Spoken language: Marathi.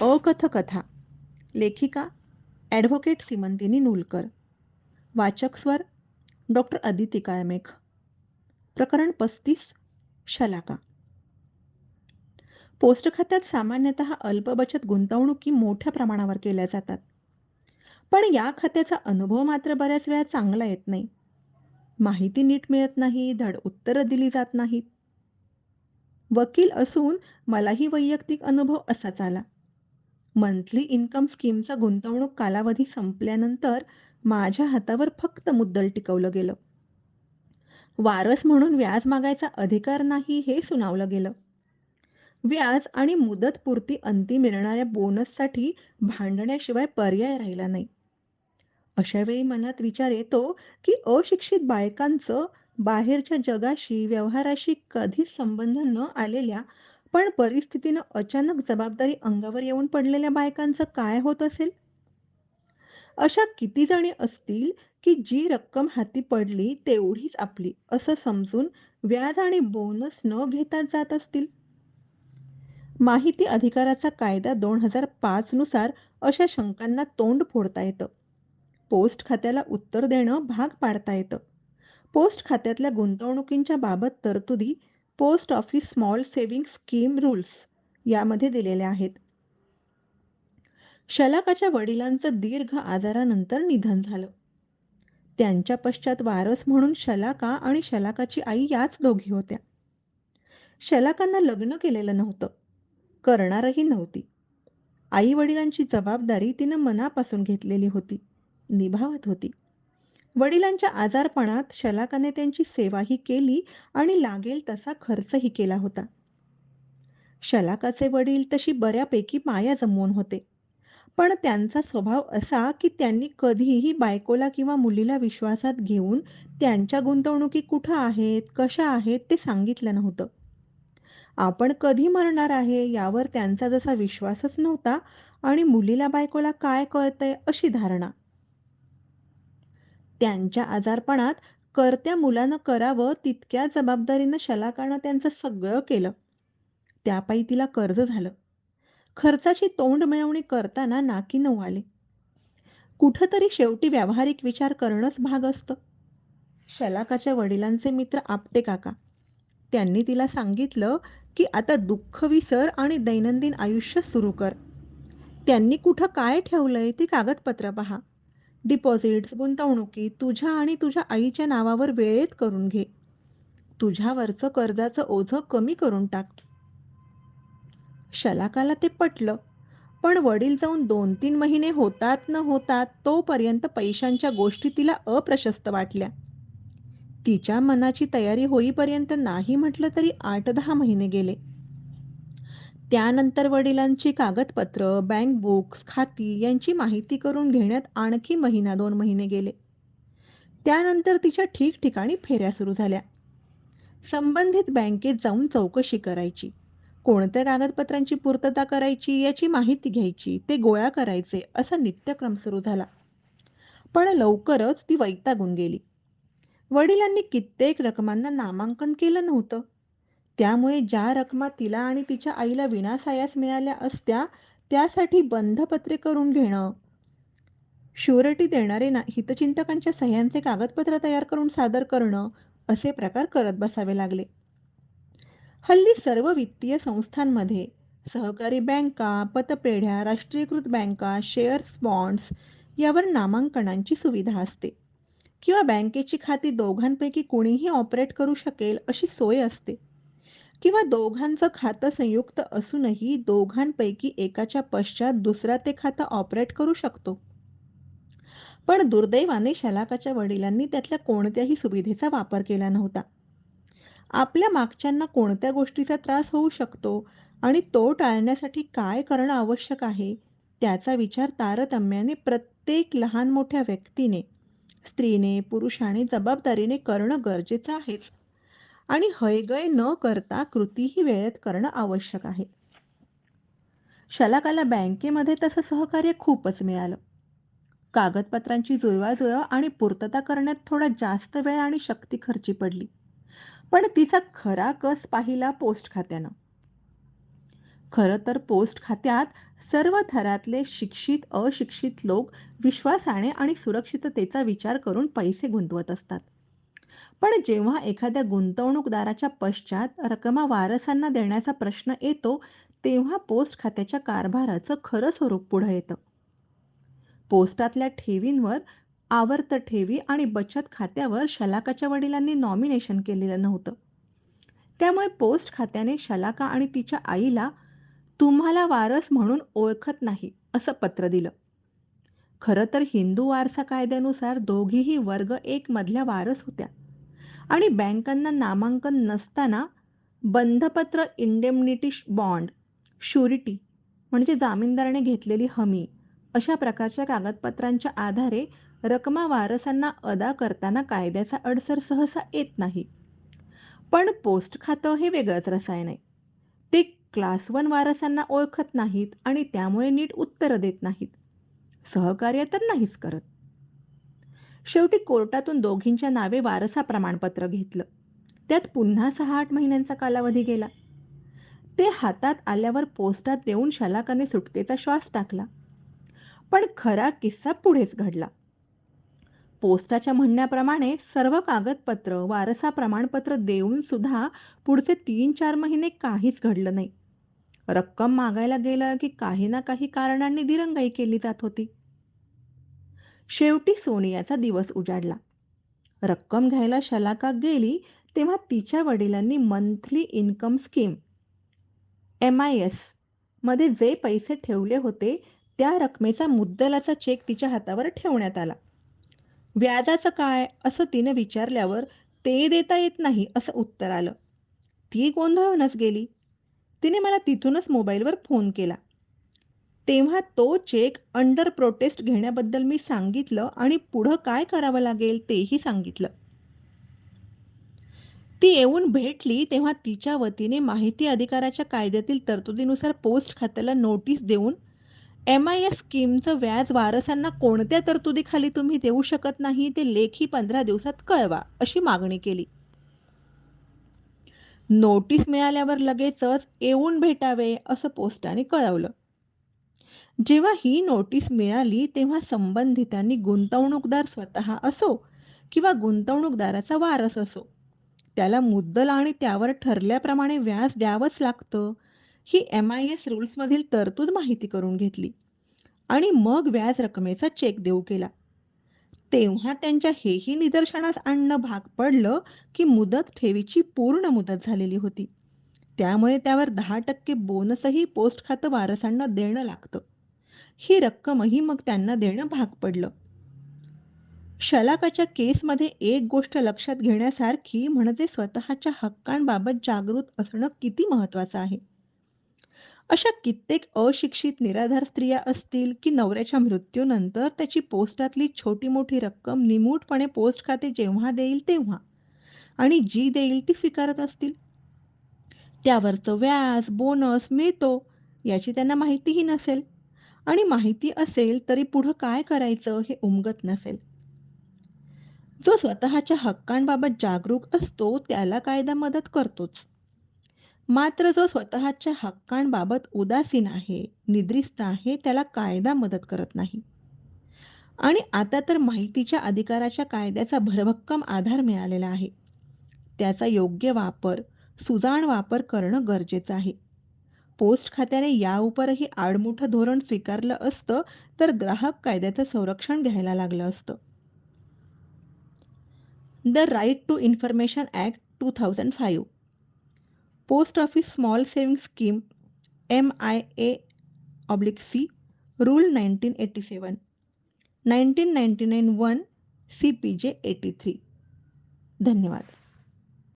अकथकथा. लेखिका ॲडव्होकेट सिमंतिनी नूलकर. वाचक स्वर डॉक्टर अदिती कायमेघ प्रकरण पस्तीस शलाका. पोस्ट खात्यात सामान्यतः अल्प बचत गुंतवणुकी मोठ्या प्रमाणावर केल्या जातात. पण या खात्याचा अनुभव मात्र बऱ्याच वेळा चांगला येत नाही. माहिती नीट मिळत नाही धड उत्तरं दिली जात नाहीत. वकील असून मलाही वैयक्तिक अनुभव असाच आला. मंथली इन्कम स्कीमचा गुंतवणूक कालावधी संपल्यानंतर माझ्या हातावर फक्त मुद्दल टिकवलं गेलं. वारस म्हणून व्याज मागायचा अधिकार नाही हे सुनावलं गेलं. व्याज आणि मुदत पुरती अंती मिळणाऱ्या बोनससाठी भांडण्याशिवाय पर्याय राहिला नाही. अशा वेळी मनात विचार येतो की अशिक्षित बायकांचं बाहेरच्या जगाशी व्यवहाराशी कधीच संबंध न आलेल्या पण परिस्थितीनं अचानक जबाबदारी अंगावर येऊन पडलेल्या बायकांचं काय होत असेल? अशा किती जणी असतील की जी रक्कम हाती पडली तेवढीच आपली असं समजून व्याज आणि बोनस न घेता जात असतील? माहिती अधिकाराचा कायदा दोन हजार पाच नुसार अशा शंकांना तोंड फोडता येतं. पोस्ट खात्याला उत्तर देणं भाग पाडता येतं. पोस्ट खात्यातल्या गुंतवणुकींच्या बाबत तरतुदी post office small saving scheme rules यामध्ये दिलेल्या आहेत. शलाकाच्या वडिलांचं दीर्घ आजारानंतर निधन झालं. त्यांच्या पश्चात वारस म्हणून शलाका आणि शलाकाची आई याच दोघी होत्या. शलाकांना लग्न केलेलं नव्हतं. करणारही नव्हती. आई वडिलांची जबाबदारी तिनं मनापासून घेतलेली होती. निभावत होती. वडिलांच्या आजारपणात शलाकाने त्यांची सेवाही केली आणि लागेल तसा खर्चही केला होता. शलाकाचे वडील तशी बऱ्यापैकी माया जमवून होते. पण त्यांचा स्वभाव असा की त्यांनी कधीही बायकोला किंवा मुलीला विश्वासात घेऊन त्यांच्या गुंतवणुकी कुठं आहेत कशा आहेत ते सांगितलं नव्हतं. आपण कधी मरणार आहे यावर त्यांचा जसा विश्वासच नव्हता आणि मुलीला बायकोला काय कळतंय अशी धारणा. त्यांच्या आजारपणात करत्या मुलानं करावं तितक्या जबाबदारीनं शलाकानं त्यांचं सगळं केलं. त्यापायी तिला कर्ज झालं. खर्चाची तोंड मिळवणी करताना नाकी नऊ आले कुठंतरी शेवटी व्यावहारिक विचार करणंच भाग असतं. शलाकाच्या वडिलांचे मित्र आपटे काका. त्यांनी तिला सांगितलं की आता दुःख विसर आणि दैनंदिन आयुष्य सुरू कर. त्यांनी कुठं काय ठेवलंय ती कागदपत्र पहा. डिपॉझिट्स गुंतवणुकी तुझ्या आणि तुझ्या आईच्या नावावर वेळेत करून घे. तुझ्यावरचं कर्जाचं ओझं कमी करून टाक. शलाकाला ते पटलं पण वडील जाऊन दोन तीन महिने होतात न होतात तोपर्यंत पैशांच्या गोष्टी तिला अप्रशस्त वाटल्या. तिच्या मनाची तयारी होईपर्यंत नाही म्हटलं तरी आठ दहा महिने गेले. त्यानंतर वडिलांची कागदपत्र बँक बुक्स खाती यांची माहिती करून घेण्यात आणखी महिना दोन महिने गेले. त्यानंतर तिच्या ठिकठिकाणी फेऱ्या सुरू झाल्या. संबंधित बँकेत जाऊन चौकशी करायची. कोणत्या कागदपत्रांची पूर्तता करायची याची माहिती घ्यायची ते गोळा करायचे असा नित्यक्रम सुरू झाला. पण लवकरच ती वैतागून गेली. वडिलांनी कित्येक रकमांना नामांकन केलं नव्हतं. त्यामुळे ज्या रकमा तिला आणि तिच्या आईला विनासायास मिळाल्या असत्या त्यासाठी बंधपत्रे करून घेणं. शुअरिटी देणारे ना हितचिंतकांच्या सह्यांचे कागदपत्र तयार करून सादर करणं असे प्रकार करत बसावे लागले. हल्ली सर्व वित्तीय संस्थांमध्ये सहकारी बँका पतपेढ्या राष्ट्रीयकृत बँका शेअर्स बॉन्ड्स यावर नामांकनांची सुविधा असते. किंवा बँकेची खाती दोघांपैकी कोणीही ऑपरेट करू शकेल अशी सोय असते. किंवा दोघांचं खातं संयुक्त असूनही दोघांपैकी एकाच्या पश्चात दुसरा ते खातं ऑपरेट करू शकतो. पण दुर्दैवाने शलाकाच्या वडिलांनी त्यातल्या कोणत्याही सुविधेचा वापर केला नव्हता. आपल्या मागच्यांना कोणत्या गोष्टीचा त्रास होऊ शकतो आणि तो टाळण्यासाठी काय करणं आवश्यक आहे त्याचा विचार तारतम्याने प्रत्येक लहान मोठ्या व्यक्तीने स्त्रीने पुरुषाने जबाबदारीने करणं गरजेचं आहेच. आणि हयगय न करता कृतीही वेळेत करणं आवश्यक आहे. शलाकाला बँकेमध्ये तसं सहकार्य खूपच मिळालं. कागदपत्रांची जुळवाजुळव आणि पूर्तता करण्यात थोडा जास्त वेळ आणि शक्ती खर्ची पडली. पण तिचा खरा कस पाहिला पोस्ट खात्यानं. खरं तर पोस्ट खात्यात सर्व थरातले शिक्षित अशिक्षित लोक विश्वासाने आणि सुरक्षिततेचा विचार करून पैसे गुंतवत असतात. पण जेव्हा एखाद्या गुंतवणूकदाराच्या पश्चात रकमा वारसांना देण्याचा प्रश्न येतो तेव्हा पोस्ट खात्याच्या कारभाराचं खरं स्वरूप पुढे येतं. पोस्टातल्या ठेवींवर आवर्त ठेवी आणि बचत खात्यावर शलाकाच्या वडिलांनी नॉमिनेशन केलेलं नव्हतं. त्यामुळे पोस्ट खात्याने शलाका आणि तिच्या आईला तुम्हाला वारस म्हणून ओळखत नाही असं पत्र दिलं. खरं तर हिंदू वारसा कायद्यानुसार दोघीही वर्ग एक मधल्या वारस होत्या. आणि बँकांना नामांकन नसताना बंधपत्र इंडेमनिटी बॉन्ड शुरिटी म्हणजे जामीनदाराने घेतलेली हमी अशा प्रकारच्या कागदपत्रांच्या आधारे रकमा वारसांना अदा करताना कायद्याचा अडसर सहसा येत नाही. पण पोस्ट खातं हे वेगळंच रसायन आहे. ते क्लास वन वारसांना ओळखत नाहीत आणि त्यामुळे नीट उत्तरं देत नाहीत. सहकार्य तर नाहीच करत. शेवटी कोर्टातून दोघींच्या नावे वारसा प्रमाणपत्र घेतलं. त्यात पुन्हा सहा आठ महिन्यांचा कालावधी गेला. ते हातात आल्यावर पोस्टात देऊन शलाकाने सुटकेचा श्वास टाकला. पण खरा किस्सा पुढेच घडला. पोस्टाच्या म्हणण्याप्रमाणे सर्व कागदपत्र वारसा प्रमाणपत्र देऊन सुद्धा पुढचे तीन चार महिने काहीच घडलं नाही. रक्कम मागायला गेलं की काही ना काही कारणांनी दिरंगाई केली जात होती. शेवटी सोनियाचा दिवस उजाडला. रक्कम घ्यायला शलाका गेली तेव्हा तिच्या वडिलांनी monthly income scheme M I एसमध्ये जे पैसे ठेवले होते त्या रकमेचा मुद्दलाचा चेक तिच्या हातावर ठेवण्यात आला. व्याजाचं काय? असं तिने विचारल्यावर ते देता येत नाही असं उत्तर आलं. ती गोंधळूनच गेली. तिने मला तिथूनच मोबाईलवर फोन केला. तेव्हा तो चेक अंडर प्रोटेस्ट घेण्याबद्दल मी सांगितलं आणि पुढं काय करावं लागेल तेही सांगितलं. ती येऊन भेटली तेव्हा तिच्या वतीने माहिती अधिकाराच्या कायद्यातील तरतुदीनुसार पोस्ट खात्याला नोटीस देऊन एम आय एस स्कीमचं व्याज वारसांना कोणत्या तरतुदीखाली तुम्ही देऊ शकत नाही ते लेखी पंधरा दिवसात कळवा अशी मागणी केली. नोटीस मिळाल्यावर लगेचच येऊन भेटावे असं पोस्टाने कळवलं. जेव्हा ही नोटीस मिळाली तेव्हा संबंधितांनी गुंतवणूकदार स्वतः असो किंवा गुंतवणूकदाराचा वारस असो त्याला मुद्दल आणि त्यावर ठरल्याप्रमाणे व्याज द्यावंच लागतं ही एम आय एस रूल्समधील तरतूद माहिती करून घेतली आणि मग व्याज रकमेचा चेक देऊ केला. तेव्हा त्यांच्या हेही निदर्शनास आणणं भाग पडलं की मुदत ठेवीची पूर्ण मुदत झालेली होती. त्यामुळे त्यावर दहा टक्के बोनसही पोस्ट खातं वारसांना देणं लागतं. ही रक्कमही मग त्यांना देणं भाग पडलं. शलाकाच्या केसमध्ये एक गोष्ट लक्षात घेण्यासारखी म्हणजे स्वतःच्या हक्कांबाबत जागृत असणं किती महत्वाचं आहे? अशा कित्येक अशिक्षित निराधार स्त्रिया असतील की नवऱ्याच्या मृत्यूनंतर त्याची पोस्टातली छोटी मोठी रक्कम निमूटपणे पोस्ट खाते जेव्हा देईल तेव्हा आणि जी देईल ती स्वीकारत असतील? त्यावरचं व्याज बोनस मिळतो याची त्यांना माहितीही नसेल. आणि माहिती असेल तरी पुढं काय करायचं हे उमगत नसेल. जो स्वतःच्या हक्कांबाबत जागरूक असतो त्याला कायदा मदत करतोच. मात्र जो स्वतःच्या हक्कांबाबत उदासीन आहे निद्रिस्त आहे त्याला कायदा मदत करत नाही. आणि आता तर माहितीच्या अधिकाराच्या कायद्याचा भरभक्कम आधार मिळालेला आहे. त्याचा योग्य वापर सुजाण वापर करणं गरजेचं आहे. पोस्ट खात्याने या उपरही आडमुठं धोरण स्वीकारलं असतं तर ग्राहक कायद्याचं संरक्षण घ्यायला लागलं असतं. The right to information act two thousand five post office small saving scheme M I A oblique C rule nineteen eighty seven nineteen ninety nine one C P J eighty three धन्यवाद.